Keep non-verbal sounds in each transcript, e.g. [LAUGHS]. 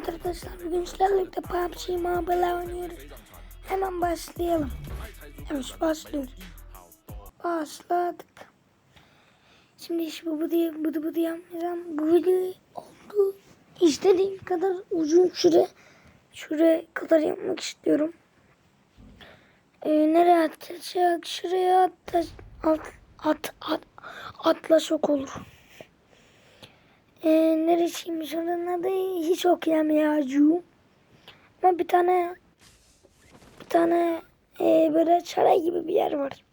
Evet arkadaşlar bugün sizlerle PUBG Mobile oynuyoruz. Hemen başlayalım. Evet başlıyoruz. Başladık. Şimdi iş bu bu diye bu bu diye yapmayacağım. Bu video oldu. İstediğim kadar uzun süre şuraya kadar yapmak istiyorum. Ee, nereye atacak? Şuraya at, at, at, at, atla şok olur. Ee, neresiymiş onun adı hiç okuyamayacağım. Ama bir tane bir tane e, böyle çaray gibi bir yer var.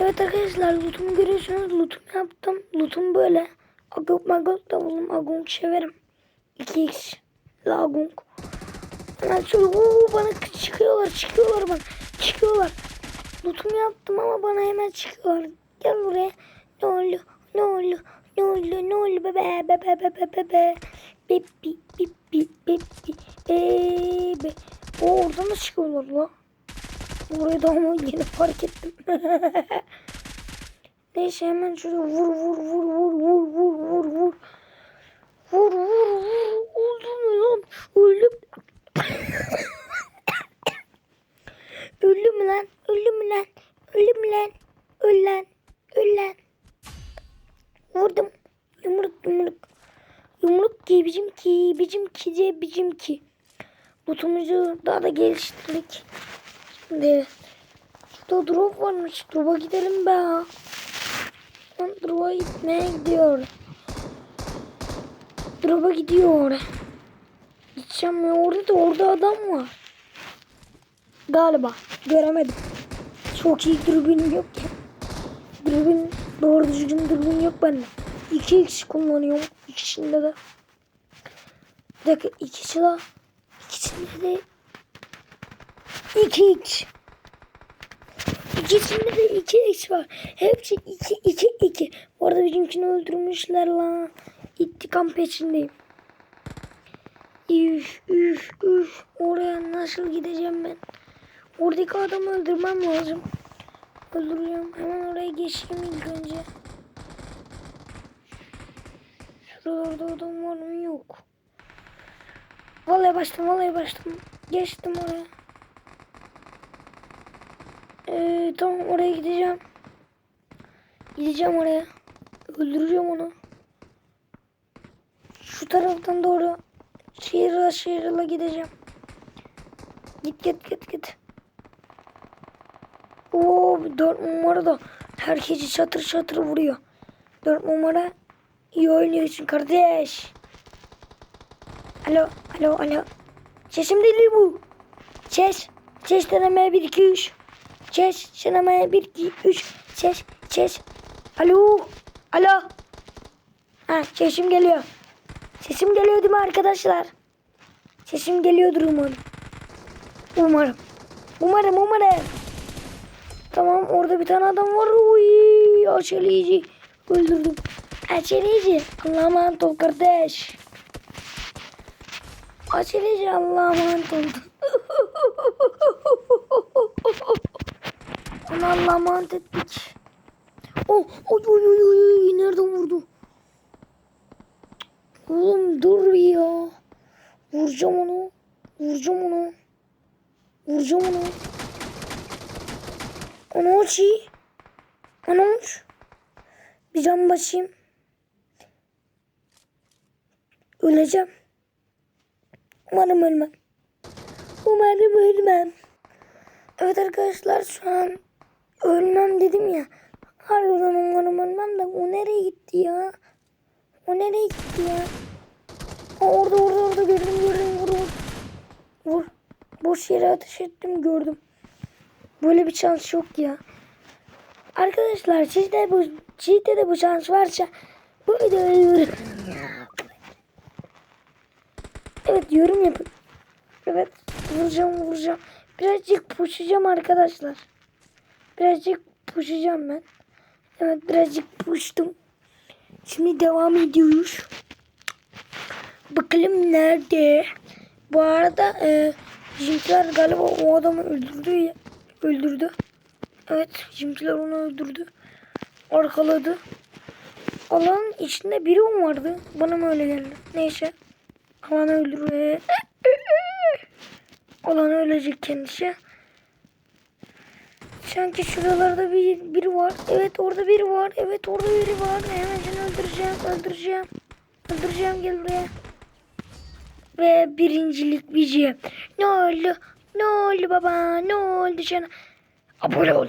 Evet arkadaşlar lootumu görüyorsunuz. Lootumu yaptım. Lootum böyle. Agok magok da buldum. Agong severim. 2x. Lagong. Hemen şöyle uuu bana çıkıyorlar çıkıyorlar bana. Çıkıyorlar. Lootumu yaptım ama bana hemen çıkıyorlar. Gel buraya. Ne oldu? Ne oldu? Ne oldu? Ne oldu bebe? Bebe bebe bebe. Bippi bippi bippi. Bebe. O oradan da çıkıyorlar la. Orayı da ama yeni fark ettim. [LAUGHS] Neyse hemen şuraya vur vur vur vur vur vur vur vur. Vur vur vur. Oldu mu lan? Öldüm. [COUGHS] Öldü mü lan? Öldü mü lan? Öldü mü lan? Öl lan. Vurdum. Yumruk yumruk. Yumruk ki bizim ki bizim ki de bizim ki. Botumuzu daha da geliştirdik. Şimdi şurada drop varmış. Drop'a gidelim be. Ben drop'a gitmeye gidiyor. Drop'a gidiyor. Gideceğim ya orada da orada adam var. Galiba. Göremedim. Çok iyi dürbün yok ki. Dürbün doğru düzgün dürbün yok bende. 2x kullanıyorum. İkisinde de. Bir dakika iki silah. İkisinde de 2x. İkisinde de 2x var. Hepsi 2 2 2. Bu arada bizimkini öldürmüşler la. İntikam peşindeyim. Üf üf üf. Oraya nasıl gideceğim ben? Oradaki adamı öldürmem lazım. Öldüreceğim. Hemen oraya geçeyim ilk önce. Şuralarda adam var mı? Yok. Vallahi başladım, vallahi başladım. Geçtim oraya. Ee, tamam oraya gideceğim. Gideceğim oraya. Öldüreceğim onu. Şu taraftan doğru şehirle şehirle gideceğim. Git git git git. Oo, dört numara da herkesi çatır çatır vuruyor. Dört numara iyi oynuyorsun kardeş. Alo, alo, alo. Sesim değil bu. Ses, ses deneme 1, 2, 3. Ses, deneme 1, 2, 3. Ses, ses. Alo, alo. Ha, sesim geliyor. Sesim geliyor değil mi arkadaşlar? Sesim geliyordur umarım. Umarım. Umarım, umarım. Tamam orada bir tane adam var. Uy, açeleyici. Öldürdüm. Açeleyici. Allah'a emanet ol kardeş. Açeleyici Allah'a emanet ol. [LAUGHS] Onu Allah'a emanet ettik. Oh, oy oy oy oy nereden vurdu? Oğlum dur ya. Vuracağım onu. Vuracağım onu. Vuracağım onu. İyi. Onu uç. Bir can basayım. Öleceğim. Umarım ölmem. Umarım ölmem. Evet arkadaşlar şu an ölmem dedim ya. Harbiden umarım ölmem de o nereye gitti ya? O nereye gitti ya? Aa, orada orada orada gördüm gördüm vur vur. Vur. Boş yere ateş ettim gördüm. Böyle bir şans yok ya. Arkadaşlar sizde bu sizde de bu şans varsa bu videoyu. Evet yorum yapın. Evet vuracağım vuracağım. Birazcık pushacağım arkadaşlar. Birazcık pushacağım ben. Evet birazcık pushtum. Şimdi devam ediyoruz. Bakalım nerede? Bu arada e, bizimkiler galiba o adamı öldürdü. ya- Öldürdü. Evet bizimkiler onu öldürdü. Arkaladı. Alanın içinde biri mi vardı? Bana mı öyle geldi? Neyse. Aman öldür be. Olan ölecek kendisi. Sanki şuralarda bir biri var. Evet orada biri var. Evet orada biri var. Hemen seni öldüreceğim. Öldüreceğim. Öldüreceğim gel buraya. Ve birincilik bici. Ne oldu? Ne oldu baba? Ne oldu sana? Abone ol.